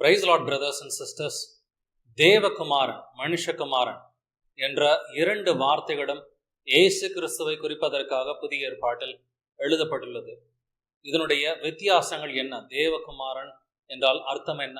Praise lord brothers and sisters தேவகுமாரன் மனுஷகுமாரன் என்ற இரண்டு வார்த்தைகளும் இயேசு கிறிஸ்துவை குறிப்பதற்காக புதிய ஏற்பாட்டில் எழுதப்பட்டுள்ளது. இதனுடைய வித்தியாசங்கள் என்ன? தேவகுமாரன் என்றால் அர்த்தம் என்ன?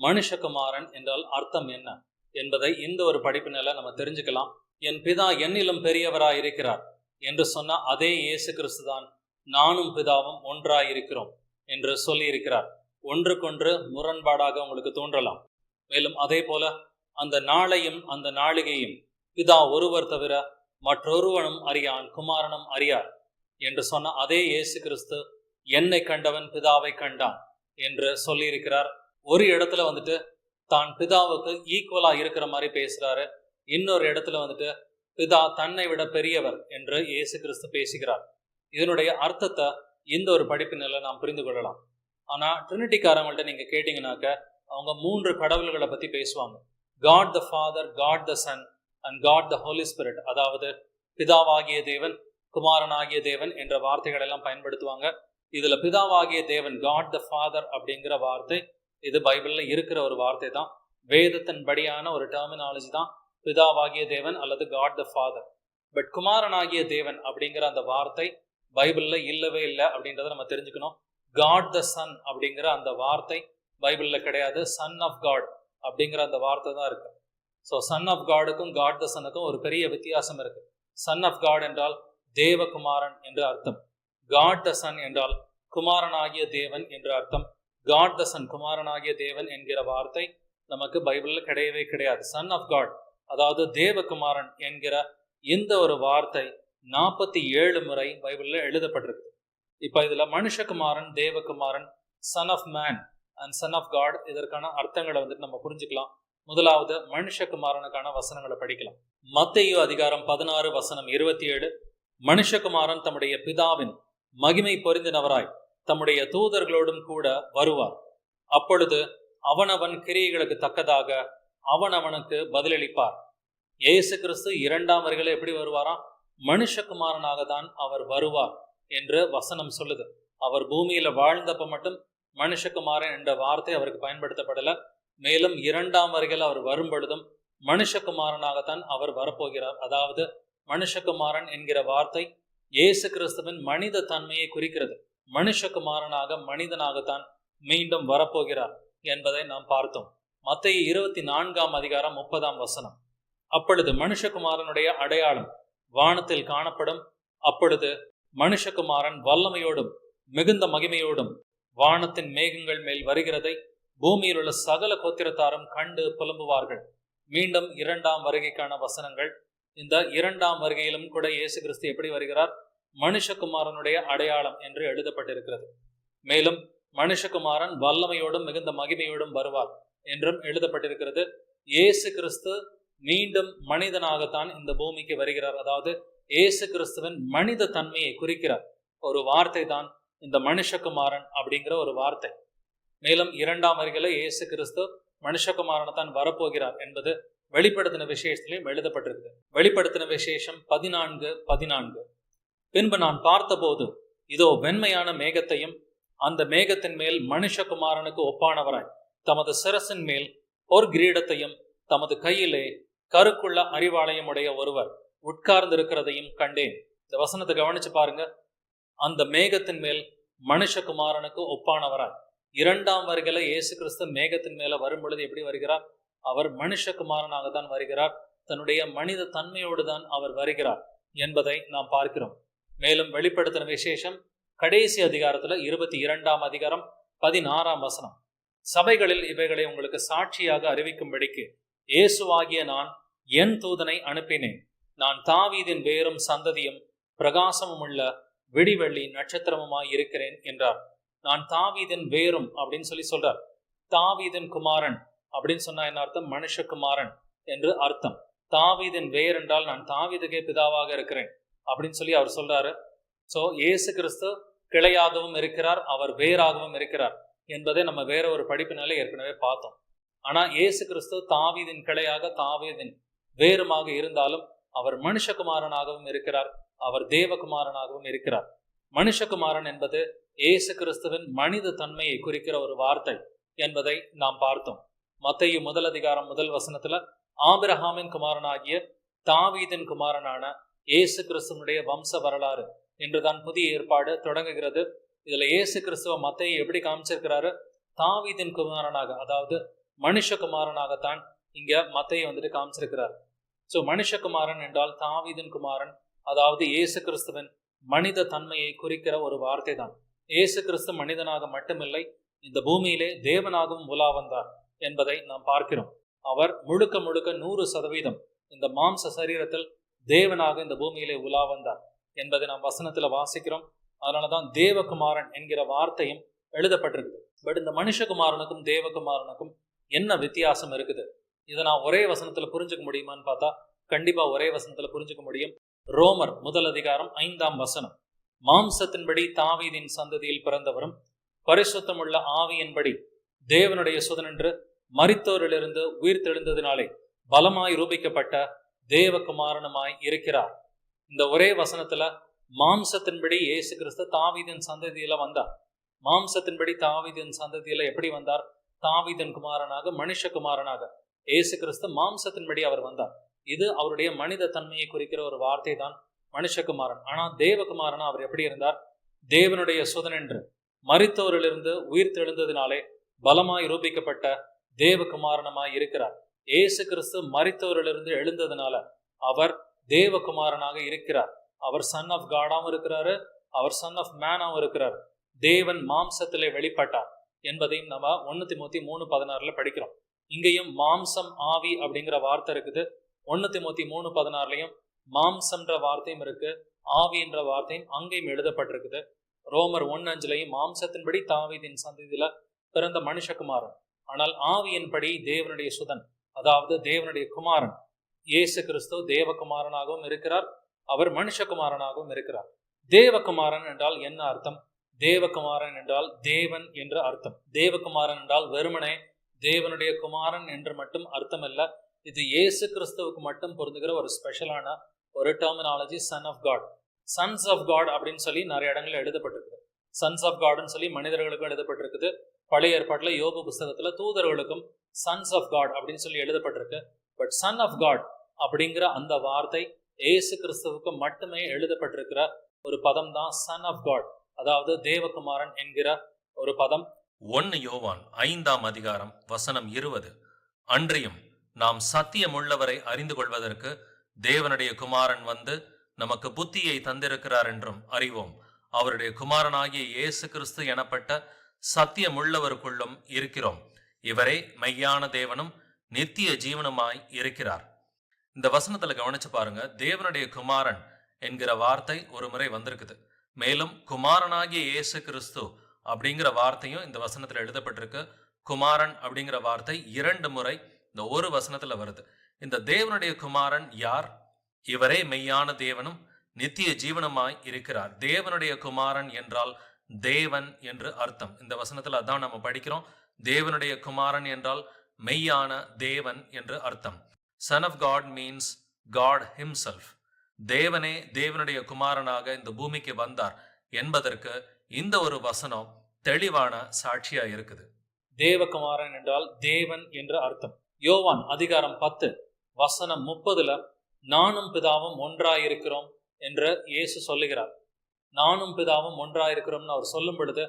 மனுஷகுமாரன் என்றால் அர்த்தம் என்ன? என்பதை இந்த ஒரு படிப்பினால நம்ம தெரிஞ்சுக்கலாம். என் பிதா என்னிலும் பெரியவராய் இருக்கிறார் என்று சொன்ன அதே இயேசு கிறிஸ்து தான் நானும் பிதாவும் ஒன்றாய் இருக்கிறோம் என்று சொல்லியிருக்கிறார். ஒன்றுக்கொன்று முரண்பாடாக உங்களுக்கு தோன்றலாம். மேலும் அதே போல அந்த நாளையும் அந்த நாளிகையும் பிதா ஒருவர் தவிர மற்றொருவனும் அறியான் குமாரனும் அறியார் என்று சொன்ன அதே இயேசு கிறிஸ்து என்னை கண்டவன் பிதாவை கண்டான் என்று சொல்லியிருக்கிறார். ஒரு இடத்துல வந்துட்டு தான் பிதாவுக்கு ஈக்குவலா இருக்கிற மாதிரி பேசுறாரு. இன்னொரு இடத்துல வந்துட்டு பிதா தன்னை விட பெரியவர் என்று இயேசு கிறிஸ்து பேசுகிறார். இதனுடைய அர்த்தத்தை இந்த ஒரு படிப்பினில நாம் புரிந்து கொள்ளலாம். ஆனா ட்ரினிட்டிக்காரங்கள்ட்ட நீங்க கேட்டிங்கனாக்க அவங்க மூன்று கடவுள்களை பத்தி பேசுவாங்க. God the Father God the Son and God the Holy Spirit அதாவது பிதாவாகிய தேவன் குமாரனாகிய தேவன் என்ற வார்த்தைகள் எல்லாம் பயன்படுத்துவாங்க. இதுல பிதாவாகிய தேவன் காட் த ஃபாதர் அப்படிங்கிற வார்த்தை இது பைபிள்ல இருக்கிற ஒரு வார்த்தை தான். வேதத்தின் படியான ஒரு டெர்மினாலஜி தான் பிதாவாகிய தேவன் அல்லது காட் த ஃபாதர் பட் குமாரனாகிய தேவன் அப்படிங்கிற அந்த வார்த்தை பைபிள்ல இல்லவே இல்லை அப்படின்றத நம்ம தெரிஞ்சுக்கணும். காட் த சன் அப்படிங்கிற அந்த வார்த்தை பைபிள்ல கிடையாது. சன் ஆஃப் காட் அப்படிங்கிற அந்த வார்த்தை தான் இருக்கு. ஸோ சன் ஆஃப் காடுக்கும் காட் த சனுக்கும் ஒரு பெரிய வித்தியாசம் இருக்கு. சன் ஆஃப் காட் என்றால் தேவகுமாரன் என்று அர்த்தம். காட் த சன் என்றால் குமாரனாகிய தேவன் என்று அர்த்தம். காட் த சன் குமாரனாகிய தேவன் என்கிற வார்த்தை நமக்கு பைபிள்ல கிடையவே கிடையாது. சன் ஆஃப் காட் அதாவது தேவகுமாரன் என்கிற இந்த ஒரு வார்த்தை நாற்பத்தி ஏழு முறை பைபிள்ல எழுதப்பட்டிருக்கு. இப்ப இதுல மனுஷகுமாரன் தேவகுமாரன் son of man and son of God இதற்கான அர்த்தங்களை வந்துட்டு நம்ம புரிஞ்சுக்கலாம். முதலாவது மனுஷகுமாரனுக்கான வசனங்களை படிக்கலாம். மத்தையோ அதிகாரம் பதினாறு வசனம் இருபத்தி ஏழு மனுஷகுமாரன் தம்முடைய பிதாவின் மகிமை பொருந்தினவராய் தம்முடைய தூதர்களோடும் கூட வருவார். அப்பொழுது அவனவன் கிரியைகளுக்கு தக்கதாக அவனவனுக்கு பதிலளிப்பார். இயேசு கிறிஸ்து இரண்டாம் வருகளை எப்படி வருவாராம்? மனுஷகுமாரனாக தான் அவர் வருவார். என்று வசனம் சொல்லுது. அவர் பூமியில வாழ்ந்தப்ப மட்டும் மனுஷகுமாரன் என்ற வார்த்தை அவருக்கு பயன்படுத்தப்படல. மேலும் இரண்டாம் வருகையில் அவர் வரும் பொழுதும் மனுஷகுமாரனாகத்தான் அவர் வரப்போகிறார். அதாவது மனுஷகுமாரன் என்கிற வார்த்தை இயேசு கிறிஸ்துவின் மனித தன்மையை குறிக்கிறது. மனுஷகுமாரனாக மனிதனாகத்தான் மீண்டும் வரப்போகிறார் என்பதை நாம் பார்த்தோம். மத்திய இருபத்தி நான்காம் அதிகாரம் முப்பதாம் வசனம். அப்பொழுது மனுஷகுமாரனுடைய அடையாளம் வானத்தில் காணப்படும். அப்பொழுது மனுஷகுமாரன் வல்லமையோடும் மிகுந்த மகிமையோடும் வானத்தின் மேகங்கள் மேல் வருகிறதை பூமியில் உள்ள சகல கோத்திரத்தாரும் கண்டு புலம்புவார்கள். மீண்டும் இரண்டாம் வருகைக்கான வசனங்கள். இந்த இரண்டாம் வருகையிலும் கூட இயேசு கிறிஸ்து எப்படி வருகிறார்? மனுஷகுமாரனுடைய அடையாளம் என்று எழுதப்பட்டிருக்கிறது. மேலும் மனுஷகுமாரன் வல்லமையோடும் மிகுந்த மகிமையோடும் வருவார் என்றும் எழுதப்பட்டிருக்கிறது. இயேசு கிறிஸ்து மீண்டும் மனிதனாகத்தான் இந்த பூமிக்கு வருகிறார். அதாவது இயேசு கிறிஸ்துவின் மனித தன்மையை குறிக்கிறார் ஒரு வார்த்தை தான் இந்த மனுஷகுமாரன் அப்படிங்கிற ஒரு வார்த்தை. மேலும் இரண்டாம் வரிகளை இயேசு கிறிஸ்து மனுஷகுமாரனை தான் வரப்போகிறார் என்பது வெளிப்படுத்தின விசேஷத்திலையும் எழுதப்பட்டிருக்கு வெளிப்படுத்தின விசேஷம் பதினான்கு பதினான்கு. பின்பு நான் பார்த்தபோது இதோ வெண்மையான மேகத்தையும் அந்த மேகத்தின் மேல் மனுஷகுமாரனுக்கு ஒப்பானவராய் தமது சிரசின் மேல் ஒரு கிரீடத்தையும் தமது கையிலே கருக்குள்ள அறிவாலயம் உடைய ஒருவர் உட்கார்ந்து இருக்கிறதையும் கண்டேன். இந்த வசனத்தை கவனிச்சு பாருங்க. அந்த மேகத்தின் மேல் மனுஷகுமாரனுக்கு ஒப்பானவராய். இரண்டாம் வருகில இயேசு கிறிஸ்து மேகத்தின் மேல வரும் பொழுது எப்படி வருகிறார்? அவர் மனுஷகுமாரனாக தான் வருகிறார். தன்னுடைய மனித தன்மையோடு தான் அவர் வருகிறார் என்பதை நாம் பார்க்கிறோம். மேலும் வெளிப்படுத்தின விசேஷம் கடைசி அதிகாரத்துல இருபத்தி இரண்டாம் அதிகாரம் பதினாறாம் வசனம். சபைகளில் இவைகளை உங்களுக்கு சாட்சியாக அறிவிக்கும்படிக்கு இயேசுவாகிய நான் என் தூதனை அனுப்பினேன். நான் தாவீதின் வேரும் சந்ததியும் பிரகாசமும் உள்ள விடிவெள்ளி நட்சத்திரமுமாய் இருக்கிறேன் என்றார். நான் தாவீதின் வேரும் அப்படின்னு சொல்லி சொல்றார். தாவீதின் குமாரன் அப்படின்னு சொன்னா என்ன அர்த்தம்? மனுஷகுமாரன் என்று அர்த்தம். தாவீதின் வேர் என்றால் நான் தாவீதுக்கே பிதாவாக இருக்கிறேன் அப்படின்னு சொல்லி அவர் சொல்றாரு. சோ இயேசு கிறிஸ்து கிளையாகவும் இருக்கிறார் அவர் வேறாகவும் இருக்கிறார் என்பதை நம்ம வேற ஒரு படிப்பினாலே ஏற்கனவே பார்த்தோம். ஆனா இயேசு கிறிஸ்து தாவீதின் கிளையாக தாவீதின் வேறுமாக இருந்தாலும் அவர் மனுஷகுமாரனாகவும் இருக்கிறார் அவர் தேவகுமாரனாகவும் இருக்கிறார். மனுஷகுமாரன் என்பது இயேசு கிறிஸ்துவின் மனித தன்மையை குறிக்கிற ஒரு வார்த்தை என்பதை நாம் பார்த்தோம். மத்தையு முதல் அதிகாரம் முதல் வசனத்துல ஆபிரஹாமின் குமாரனாகிய தாவீதின் குமாரனான இயேசு கிறிஸ்துவனுடைய வம்ச வரலாறு என்றுதான் புதிய ஏற்பாடு தொடங்குகிறது. இதுல இயேசு கிறிஸ்துவ மத்தையை எப்படி காமிச்சிருக்கிறாரு? தாவீதின் குமாரனாக அதாவது மனுஷகுமாரனாகத்தான் இங்க மத்தையை வந்துட்டு காமிச்சிருக்கிறார். சோ மனுஷகுமாரன் என்றால் தாவீதின் குமாரன் அதாவது இயேசு கிறிஸ்துவின் மனித தன்மையை குறிக்கிற ஒரு வார்த்தை தான் இயேசு கிறிஸ்து மனிதனாக மட்டுமில்லை இந்த பூமியிலே தேவனாகவும் உலா வந்தார் என்பதை நாம் பார்க்கிறோம். அவர் முழுக்க முழுக்க நூறு சதவீதம் இந்த மாம்ச சரீரத்தில் தேவனாக இந்த பூமியிலே உலா வந்தார் என்பதை நாம் வசனத்துல வாசிக்கிறோம். அதனாலதான் தேவகுமாரன் என்கிற வார்த்தையும் எழுதப்பட்டிருக்குது பட் இந்த மனுஷகுமாரனுக்கும் தேவகுமாரனுக்கும் என்ன வித்தியாசம் இருக்குது? இதை நான் ஒரே வசனத்துல புரிஞ்சுக்க முடியுமான்னு பார்த்தா கண்டிப்பா ஒரே வசனத்துல புரிஞ்சுக்க முடியும். ரோமர் முதல் அதிகாரம் ஐந்தாம் வசனம். மாம்சத்தின்படி தாவீதின் சந்ததியில் பிறந்தவரும் பரிசுத்தமுள்ள ஆவியின்படி தேவனுடைய சுதனென்று மறித்தோரிலிருந்து உயிர் தெழுந்ததினாலே பலமாய் ரூபிக்கப்பட்ட தேவகுமாரனுமாய் இருக்கிறார். இந்த ஒரே வசனத்துல மாம்சத்தின்படி இயேசு கிறிஸ்து தாவீதன் சந்ததியில வந்தார். மாம்சத்தின்படி தாவீதன் சந்ததியில எப்படி வந்தார்? தாவீதன் குமாரனாக மனுஷகுமாரனாக. இயேசு கிறிஸ்து மாம்சத்தின்படி அவர் வந்தார். இது அவருடைய மனித தன்மையை குறிக்கிற ஒரு வார்த்தை தான் மனுஷகுமாரன். ஆனா தேவகுமாரன் அவர் எப்படி இருந்தார்? தேவனுடைய சுதனென்று மறித்தவரிலிருந்து உயிர் தெழுந்ததினாலே பலமாய் ரூபிக்கப்பட்ட தேவகுமாரனமாய் இருக்கிறார். இயேசு கிறிஸ்து மறித்தவரிலிருந்து எழுந்ததுனால அவர் தேவகுமாரனாக இருக்கிறார். அவர் சன் ஆஃப் காடாவும் இருக்கிறாரு அவர் சன் ஆஃப் மேனாவும் இருக்கிறார். தேவன் மாம்சத்திலே வெளிப்பட்டார் என்பதையும் நம்ம ஒன்னு திமுத்தி மூணு பதினாறுல படிக்கிறோம். இங்கேயும் மாம்சம் ஆவி அப்படிங்கிற வார்த்தை இருக்குது. ஒன்னு திமுத்தி மூணு பதினாறுலயும் மாம்சம்ன்ற வார்த்தையும் இருக்கு ஆவின்ற வார்த்தையும் அங்கேயும் எழுதப்பட்டிருக்குது. ரோமர் ஒன்னு அஞ்சுலையும் மாம்சத்தின்படி தாவீதின் சந்ததியில பிறந்த மனுஷகுமாரன். ஆனால் ஆவியின்படி தேவனுடைய சுதன் அதாவது தேவனுடைய குமாரன் இயேசு கிறிஸ்து தேவகுமாரனாகவும் இருக்கிறார் அவர் மனுஷகுமாரனாகவும் இருக்கிறார். தேவகுமாரன் என்றால் என்ன அர்த்தம்? தேவகுமாரன் என்றால் தேவன் என்ற அர்த்தம். தேவகுமாரன் என்றால் வெறுமனே தேவனுடைய குமாரன் என்று மட்டும் அர்த்தம் இது இயேசு கிறிஸ்துவுக்கு மட்டும் பொருந்துகிற ஒரு ஸ்பெஷலான ஒரு terminology son of God sons of God அப்படின்னு சொல்லி நிறைய இடங்கள்ல எழுதப்பட்டிருக்குது. சன்ஸ் ஆஃப் காட்னு சொல்லி மனிதர்களுக்கும் எழுதப்பட்டிருக்குது. பழைய ஏற்பாட்டில் யோபு புஸ்தகத்தில் தூதர்களுக்கும் சன்ஸ் ஆஃப் காட் அப்படின்னு சொல்லி எழுதப்பட்டிருக்கு. பட் சன் ஆஃப் காட் அப்படிங்கிற அந்த வார்த்தை ஏசு கிறிஸ்துவுக்கு மட்டுமே எழுதப்பட்டிருக்கிற ஒரு பதம் தான் சன் ஆஃப் காட் அதாவது தேவகுமாரன் என்கிற ஒரு பதம். ஒன்னு யோவான் ஐந்தாம் அதிகாரம் வசனம் இருபது. அன்றியும் நாம் சத்தியமுள்ளவரை அறிந்து கொள்வதற்கு தேவனுடைய குமாரன் வந்து நமக்கு புத்தியை தந்திருக்கிறார் என்றும் அறிவோம். அவருடைய குமாரனாகிய இயேசு கிறிஸ்து எனப்பட்ட சத்தியமுள்ளவருக்குள்ளும் இருக்கிறோம். இவரே மெய்யான தேவனும் நித்திய ஜீவனுமாய் இருக்கிறார். இந்த வசனத்துல கவனிச்சு பாருங்க தேவனுடைய குமாரன் என்கிற வார்த்தை ஒரு முறை வந்திருக்குது. மேலும் குமாரனாகிய இயேசு கிறிஸ்து அப்படிங்கிற வார்த்தையும் இந்த வசனத்தில் எழுதப்பட்டிருக்கு. குமாரன் அப்படிங்கிற வார்த்தை இரண்டு முறை இந்த ஒரு வசனத்துல வருது. இந்த தேவனுடைய குமாரன் யார்? இவரே மெய்யான தேவனும் நித்திய ஜீவனமாய் இருக்கிறார். தேவனுடைய குமாரன் என்றால் தேவன் என்று அர்த்தம். இந்த வசனத்தில் அதான் நம்ம படிக்கிறோம். தேவனுடைய குமாரன் என்றால் மெய்யான தேவன் என்று அர்த்தம். Son of God means God himself தேவனே தேவனுடைய குமாரனாக இந்த பூமிக்கு வந்தார் என்பதற்கு இந்த ஒரு வசனம் தெளிவான சாட்சியா இருக்குது. தேவகுமாரன் என்றால் தேவன் என்று அர்த்தம். யோவான் அதிகாரம் பத்து வசனம் முப்பதுல நானும் பிதாவும் ஒன்றாயிருக்கிறோம் என்று இயேசு சொல்லுகிறார். நானும் பிதாவும் ஒன்றாயிருக்கிறோம்னு அவர் சொல்லும் பொழுது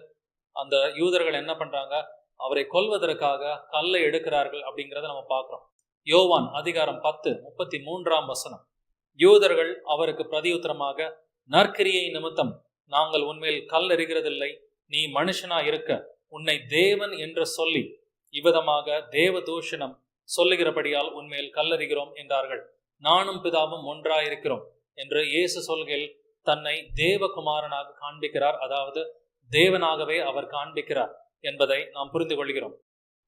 அந்த யூதர்கள் என்ன பண்றாங்க? அவரை கொல்வதற்காக கல்லை எடுக்கிறார்கள் அப்படிங்கிறத நம்ம பார்க்குறோம். யோவான் அதிகாரம் பத்து முப்பத்தி மூன்றாம் வசனம். யூதர்கள் அவருக்கு பிரதியுத்தரமாக நற்கிரியை நிமித்தம் நாங்கள் உன்மேல் கல் எறிகிறதில்லை. நீ மனுஷனா இருக்க. உன்னை தேவன் என்று சொல்லி இவ்விதமாக தேவ தூஷணம் சொல்லுகிறபடியால் உன்மேல் கல்லறிகிறோம் என்றார்கள். நானும் பிதாவும் ஒன்றாயிருக்கிறோம் என்று இயேசு சொல்கையில் தன்னை தேவகுமாரனாக காண்பிக்கிறார். அதாவது தேவனாகவே அவர் காண்பிக்கிறார் என்பதை நாம் புரிந்து கொள்கிறோம்.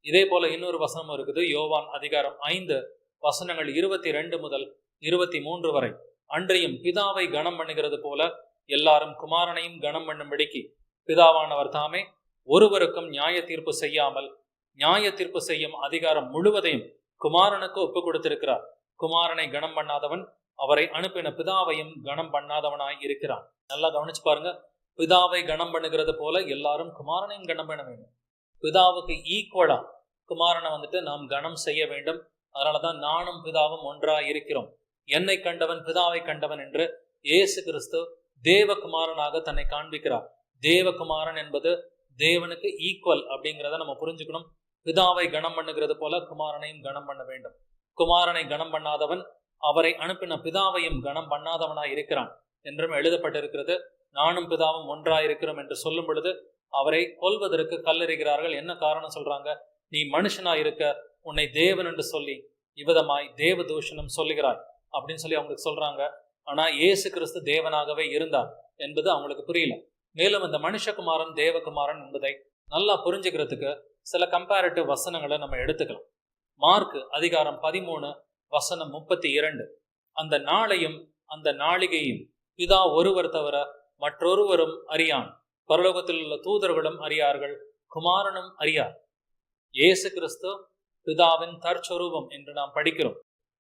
இதே போல இன்னொரு வசனம் இருக்குது. யோவான் அதிகாரம் ஐந்து வசனங்கள் இருபத்தி ரெண்டு முதல் இருபத்தி மூன்று வரை. அன்றையும் பிதாவை கனம் பண்ணுகிறது போல எல்லாரும் குமாரனையும் கனம் பண்ணும்படிக்கு பிதாவானவர் தாமே ஒருவருக்கும் நியாய தீர்ப்பு செய்யாமல் நியாய தீர்ப்பு செய்யும் அதிகாரம் முழுவதையும் குமாரனுக்கு ஒப்பு கொடுத்திருக்கிறார். குமாரனை கனம் பண்ணாதவன் அவரை அனுப்பின பிதாவையும் கனம் பண்ணாதவனாய் இருக்கிறான். நல்லா கவனிச்சு பாருங்க. பிதாவை கனம் பண்ணுகிறது போல எல்லாரும் குமாரனையும் கனம் பண்ண வேண்டும். பிதாவுக்கு ஈக்குவலா குமாரனை வந்துட்டு நாம் கனம் செய்ய வேண்டும். அதனாலதான் நானும் பிதாவும் ஒன்றா இருக்கிறோம். என்னை கண்டவன் பிதாவை கண்டவன் என்று இயேசு கிறிஸ்து தேவகுமாரனாக தன்னை காண்பிக்கிறார். தேவகுமாரன் என்பது தேவனுக்கு ஈக்குவல் அப்படிங்கிறத நம்ம புரிஞ்சுக்கணும். பிதாவை கனம் பண்ணுகிறது போல குமாரனையும் கனம் பண்ண வேண்டும். குமாரனை கனம் பண்ணாதவன் அவரை அனுப்பின பிதாவையும் கனம் பண்ணாதவனாய் இருக்கிறான் என்றும் எழுதப்பட்டிருக்கிறது. நானும் பிதாவும் ஒன்றா இருக்கிறோம் என்று சொல்லும் பொழுது அவரை கொல்வதற்கு கல்லறிகிறார்கள். என்ன காரணம் சொல்றாங்க? நீ மனுஷனா இருக்க உன்னை தேவன் என்று சொல்லி இவ்விதமாய் தேவ தூஷணம் சொல்லுகிறாய் அப்படின்னு சொல்லி அவங்களுக்கு சொல்றாங்க. ஆனா இயேசு கிறிஸ்து தேவனாகவே இருந்தார் என்பது அவங்களுக்கு புரியல. மேலும் இந்த மனுஷகுமாரன் தேவகுமாரன் என்பதை நல்லா புரிஞ்சுக்கிறதுக்கு சில கம்பேரிட்டிவ் வசனங்களை நம்ம எடுத்துக்கலாம். மார்க் அதிகாரம் பதிமூணு வசனம் முப்பத்தி இரண்டு அந்த நாளையும் அந்த நாளிகையும் பிதா ஒருவர் தவிர மற்றொருவரும் அறியான். பரலோகத்தில் உள்ள தூதர்களும் அறியார்கள் குமாரனும் அறியார். இயேசு கிறிஸ்து பிதாவின் தற்சொரூபம் என்று நாம் படிக்கிறோம்.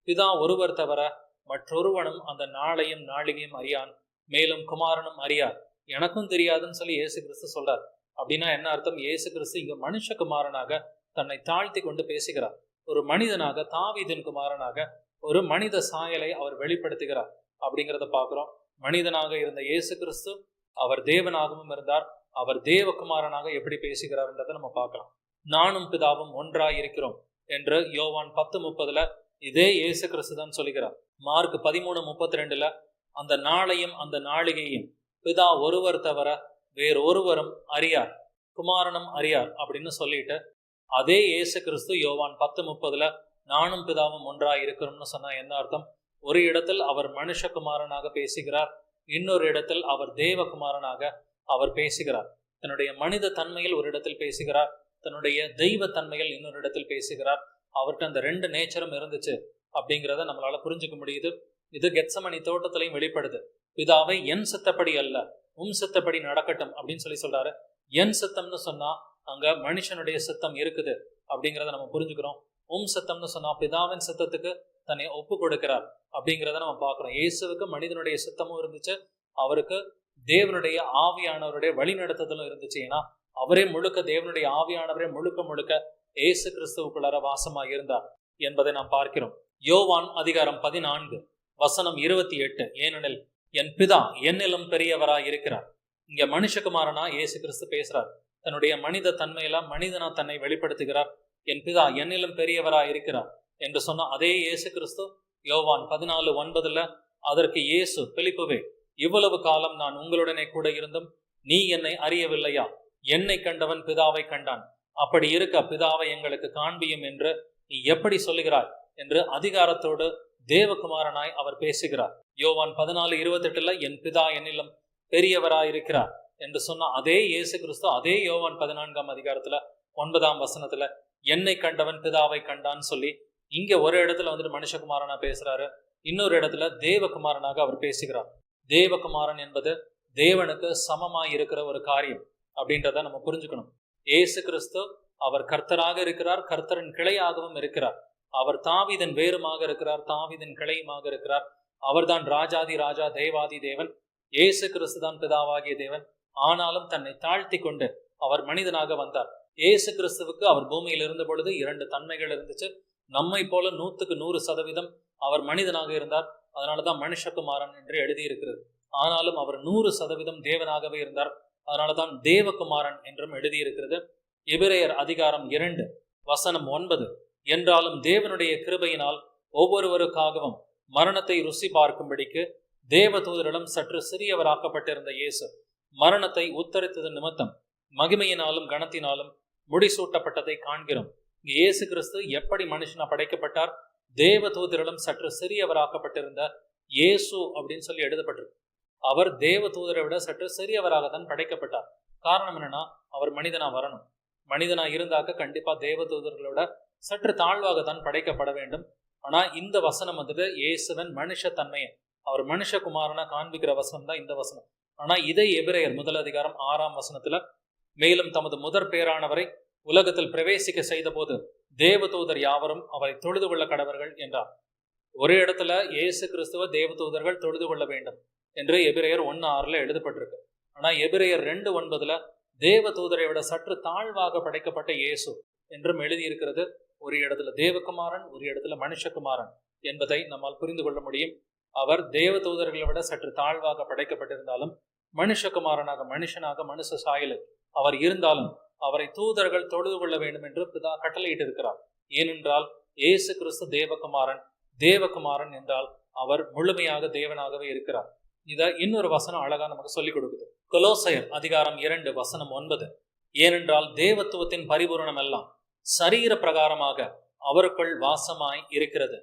பிதா ஒருவர் தவிர மற்றொருவனும் அந்த நாளையும் நாளிகையும் அறியான். மேலும் குமாரனும் அறியார். எனக்கும் தெரியாதுன்னு சொல்லி இயேசு கிறிஸ்து சொல்றார். அப்படின்னா என்ன அர்த்தம்? இயேசு கிறிஸ்து இங்க மனுஷகுமாரனாக தன்னை தாழ்த்தி கொண்டு பேசுகிறார். ஒரு மனிதனாக தாவீதின் குமாரனாக ஒரு மனித சாயலை அவர் வெளிப்படுத்துகிறார். அப்படிங்கிறத பார்க்குறோம். மனிதனாக இருந்த இயேசு கிறிஸ்து அவர் தேவனாகவும் இருந்தார். அவர் தேவகுமாரனாக எப்படி பேசுகிறார்ன்றதை நம்ம பார்க்கலாம். நானும் பிதாவும் ஒன்றாய் இருக்கிறோம் என்று யோவான் பத்து முப்பதுல இதே இயேசு கிறிஸ்து தான் சொல்கிறார் மார்க் பதிமூணு முப்பத்தி ரெண்டுல அந்த நாளையும் அந்த நாளிகையும் பிதா ஒருவர் தவிர வேறு ஒருவரும் அறியார். குமாரனும் அறியார் அப்படின்னு சொல்லிட்டு அதே இயேசு கிறிஸ்து யோவான் பத்து முப்பதுல நானும் பிதாவும் ஒன்றாக இருக்கிறோம்னு சொன்னா என்ன அர்த்தம்? ஒரு இடத்தில் அவர் மனுஷகுமாரனாக பேசுகிறார் இன்னொரு இடத்தில் அவர் தேவகுமாரனாக அவர் பேசுகிறார். தன்னுடைய மனித தன்மையில் ஒரு இடத்தில் பேசுகிறார் தன்னுடைய தெய்வ தன்மையில் இன்னொரு இடத்தில் பேசுகிறார் அவர்கிட்ட அந்த ரெண்டு நேச்சரும் இருந்துச்சு அப்படிங்கிறத நம்மளால புரிஞ்சுக்க முடியுது. இது கெட்சமணி தோட்டத்திலையும் வெளிப்படுது. பிதாவை என் சித்தப்படி அல்ல உம் சித்தப்படி நடக்கட்டும் அப்படின்னு சொல்லி சொல்றாரு. என் சித்தம்னு சொன்னா அங்க மனுஷனுடைய சித்தம் இருக்குது அப்படிங்கிறத நம்ம புரிஞ்சுக்கிறோம். உம் சித்தம்னு சொன்னா பிதாவின் சித்தத்துக்கு தன்னை ஒப்பு கொடுக்கிறார் அப்படிங்கிறத நம்ம பார்க்கிறோம். இயேசுவுக்கு மனிதனுடைய சித்தமும் இருந்துச்சு அவருக்கு தேவனுடைய ஆவியானவருடைய வழிநடத்துதலும் இருந்துச்சு. ஏன்னா அவரே முழுக்க தேவனுடைய ஆவியானவரே முழுக்க முழுக்க இயேசு கிறிஸ்துவுக்குள்ளார வாசமாக இருந்தார் என்பதை நாம் பார்க்கிறோம். யோவான் அதிகாரம் பதினான்கு வசனம் இருபத்தி எட்டு ஏனெனில் என் பிதா என்னிலும் பெரியவராய் இருக்கிறார். இங்க மனுஷகுமாரனா இயேசு கிறிஸ்து பேசுறார். தன்னுடைய மனித தன்மையில மனிதனா தன்னை வெளிப்படுத்துகிறார். என் பிதா என்னிலும் பெரியவரா இருக்கிறார் என்று சொன்ன அதே இயேசு கிறிஸ்து யோவான் பதினாலு ஒன்பதுல அதற்கு இயேசு பிலிப்புவே இவ்வளவு காலம் நான் உங்களுடனே கூட இருந்தும் நீ என்னை அறியவில்லையா? என்னை கண்டவன் பிதாவை கண்டான். அப்படி இருக்க பிதாவை எங்களுக்கு காண்பியும் என்று நீ எப்படி சொல்லுகிறாய்? என்று அதிகாரத்தோடு தேவகுமாரனாய் அவர் பேசுகிறார். யோவான் பதினாலு இருபத்தெட்டுல என் பிதா என்னிலும் பெரியவராயிருக்கிறார் என்று சொன்ன அதே இயேசு கிறிஸ்து அதே யோவான் பதினான்காம் அதிகாரத்துல ஒன்பதாம் வசனத்துல என்னை கண்டவன் பிதாவை கண்டான்னு சொல்லி இங்க ஒரு இடத்துல வந்துட்டு மனுஷகுமாரனா பேசுறாரு. இன்னொரு இடத்துல தேவகுமாரனாக அவர் பேசுகிறார். தேவகுமாரன் என்பது தேவனுக்கு சமமாய் இருக்கிற ஒரு காரியம் அப்படின்றத நம்ம புரிஞ்சுக்கணும். ஏசு கிறிஸ்து அவர் கர்த்தராக இருக்கிறார் கர்த்தரின் கிளையாகவும் இருக்கிறார். அவர் தாவிதன் வேறுமாக இருக்கிறார் தாவிதன் கிளையுமாக இருக்கிறார். அவர்தான் ராஜாதி ராஜா தேவாதி தேவன். ஏசு கிறிஸ்து தான் பிதாவாகிய தேவன். ஆனாலும் தன்னை தாழ்த்தி கொண்டு அவர் மனிதனாக வந்தார். ஏசு கிறிஸ்துவுக்கு அவர் பூமியில் இருந்த பொழுது இரண்டு தன்மைகள் இருந்துச்சு. நம்மை போல நூத்துக்கு நூறு சதவீதம் அவர் மனிதனாக இருந்தார். அதனாலதான் மனுஷகுமாரன் என்று எழுதியிருக்கிறது. ஆனாலும் அவர் நூறு சதவீதம் தேவனாகவே இருந்தார். அதனால தான் தேவகுமாரன் என்றும் எழுதியிருக்கிறது. எபிரேயர் அதிகாரம் இரண்டு வசனம் ஒன்பது. என்றாலும் தேவனுடைய கிருபையினால் ஒவ்வொருவருக்காகவும் மரணத்தை ருசி பார்க்கும்படிக்கு தேவதூதரிடம் சற்று சிறியவராக்கப்பட்டிருந்த இயேசு மரணத்தை உத்தரித்தது நிமித்தம் மகிமையினாலும் கணத்தினாலும் முடிசூட்டப்பட்டதை காண்கிறோம். இயேசு கிறிஸ்து எப்படி மனுஷனா படைக்கப்பட்டார்? தேவதூதரிடம் சற்று சிறியவராக்கப்பட்டிருந்த இயேசு அப்படின்னு சொல்லி எழுதப்பட்டிருக்கு. அவர் தேவ தூதரை விட சற்று சிறியவராகத்தான் படைக்கப்பட்டார். காரணம் என்னன்னா அவர் மனிதனா வரணும். மனிதனா இருந்தாக்க கண்டிப்பா தேவ தூதர்களோட சற்று தாழ்வாக தான் படைக்கப்பட வேண்டும். ஆனா இந்த வசனம் வந்துட்டு இயேசுவன் மனுஷ தன்மையை அவர் மனுஷகுமாரனா காண்பிக்கிற வசனம் தான் இந்த வசனம். ஆனா இதை எபிரேயர் முதல் அதிகாரம் ஆறாம் வசனத்துல மேலும் தமது முதற் பேரானவரை உலகத்தில் பிரவேசிக்க செய்த போது தேவதூதர் யாவரும் அவரை தொழுது கொள்ள கடவர்கள் என்றார். ஒரு இடத்துல இயேசு கிறிஸ்துவ தேவதூதர்கள் தொழுது கொள்ள வேண்டும். என்று எபிரேயர் ஒன்னு ஆறுல எழுதப்பட்டிருக்கு. ஆனால் எபிரேயர் ரெண்டு ஒன்பதில் தேவ தூதரை விட சற்று தாழ்வாக படைக்கப்பட்ட இயேசு என்றும் எழுதியிருக்கிறது. ஒரு இடத்துல தேவகுமாரன் ஒரு இடத்துல மனுஷகுமாரன் என்பதை நம்மால் புரிந்து கொள்ள முடியும். அவர் தேவ தூதர்களை விட சற்று தாழ்வாக படைக்கப்பட்டிருந்தாலும் மனுஷகுமாரனாக மனுஷனாக மனுஷ சாயலில் அவர் இருந்தாலும் அவரை தூதர்கள் தொழுது கொள்ள வேண்டும் என்று பிதா கட்டளையிட்டு இருக்கிறார் ஏனென்றால் இயேசு கிறிஸ்து தேவகுமாரன் தேவகுமாரன் என்றால் அவர் முழுமையாக தேவனாகவே இருக்கிறார். இதை இன்னொரு வசனம் அழகா நமக்கு சொல்லிக் கொடுக்குது. கொலோசையர் அதிகாரம் இரண்டு வசனம் ஒன்பது. ஏனென்றால் தேவத்துவத்தின் பரிபூரணம் எல்லாம் சரீர பிரகாரமாக அவருக்குள் வாசமாய் இருக்கிறது.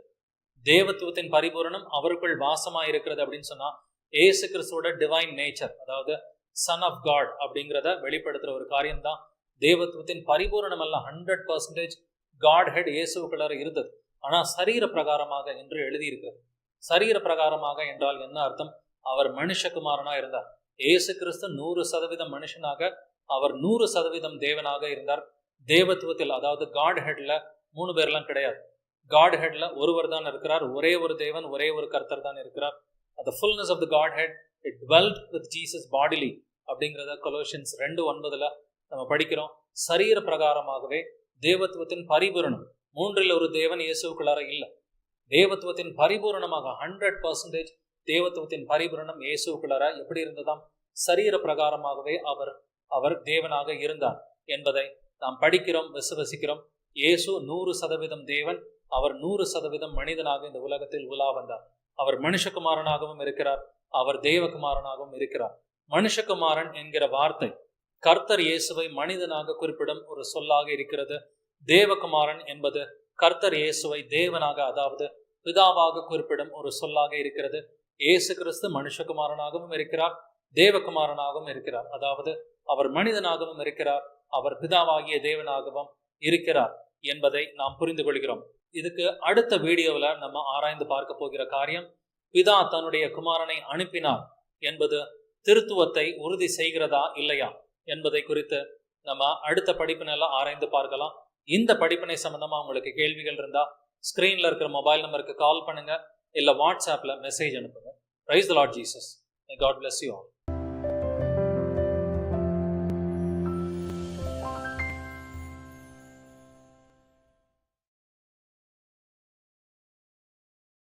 தேவத்துவத்தின் பரிபூரணம் அவருக்குள் வாசமாய் இருக்கிறது அப்படின்னு சொன்னா ஏசு கிறிஸ்துவோட டிவைன் நேச்சர் அதாவது சன் ஆஃப் காட் அப்படிங்கிறத வெளிப்படுத்துற ஒரு காரியம்தான். தேவத்துவத்தின் பரிபூரணம் எல்லாம் ஹண்ட்ரட் பர்சன்டேஜ் காட் ஹெட் இயேசுக்குள்ளார இருந்தது. ஆனா சரீர பிரகாரமாக என்று எழுதியிருக்கிறது. சரீர பிரகாரமாக என்றால் என்ன அர்த்தம்? அவர் மனுஷகுமாரனா இருந்தார். ஏசு கிறிஸ்து நூறு சதவீதம் மனுஷனாக அவர் நூறு சதவீதம் தேவனாக இருந்தார். தேவத்துவத்தில் அதாவது காட் ஹெட்ல மூணு பேர்லாம் கிடையாது. காட் ஹெட்ல ஒருவர் தான் இருக்கிறார் ஒரே ஒரு தேவன் ஒரே ஒரு கர்த்தர் தான் இருக்கிறார். அந்த fullness of the Godhead it dwelt with Jesus bodily அப்படிங்கிறத கொலோஷன்ஸ் ரெண்டு ஒன்பதுல நம்ம படிக்கிறோம். சரீர பிரகாரமாகவே தேவத்துவத்தின் பரிபூரணம். மூன்றில் ஒரு தேவன் இயேசுக்குள்ளார இல்லை. தேவத்துவத்தின் பரிபூரணமாக ஹண்ட்ரட் பர்சன்டேஜ் தேவத்துவத்தின் பரிபூரணம் இயேசுக்குள்ளார எப்படி இருந்ததாம்? சரீர பிரகாரமாகவே அவர் அவர் தேவனாக இருந்தார் என்பதை நாம் படிக்கிறோம் விசுவசிக்கிறோம். இயேசு நூறு சதவீதம் தேவன் அவர் நூறு சதவீதம் மனிதனாக இந்த உலகத்தில் உலா வந்தார். அவர் மனுஷகுமாரனாகவும் இருக்கிறார் அவர் தேவகுமாரனாகவும் இருக்கிறார். மனுஷகுமாரன் என்கிற வார்த்தை கர்த்தர் இயேசுவை மனிதனாக குறிப்பிடும் ஒரு சொல்லாக இருக்கிறது. தேவகுமாரன் என்பது கர்த்தர் இயேசுவை தேவனாக அதாவது பிதாவாக குறிப்பிடும் ஒரு சொல்லாக இருக்கிறது. இயேசு கிறிஸ்து மனுஷகுமாரனாகவும் இருக்கிறார் தேவகுமாரனாகவும் இருக்கிறார். அதாவது அவர் மனிதனாகவும் இருக்கிறார் அவர் பிதாவாகிய தேவனாகவும் இருக்கிறார் என்பதை நாம் புரிந்து கொள்கிறோம். இதுக்கு அடுத்த வீடியோவில் நம்ம ஆராய்ந்து பார்க்க போகிற காரியம் பிதா தன்னுடைய குமாரனை அனுப்பினார் என்பது திருத்துவத்தை உறுதி செய்கிறதா இல்லையா என்பதை குறித்து நம்ம அடுத்த படிப்பினெல்லாம் ஆராய்ந்து பார்க்கலாம். இந்த படிப்பினை சம்பந்தமாக உங்களுக்கு கேள்விகள் இருந்தா ஸ்க்ரீனில் இருக்கிற மொபைல் நம்பருக்கு கால் பண்ணுங்க. இல்லை வாட்ஸ்அப்பில் மெசேஜ் அனுப்புங்க. Praise the Lord Jesus God bless you all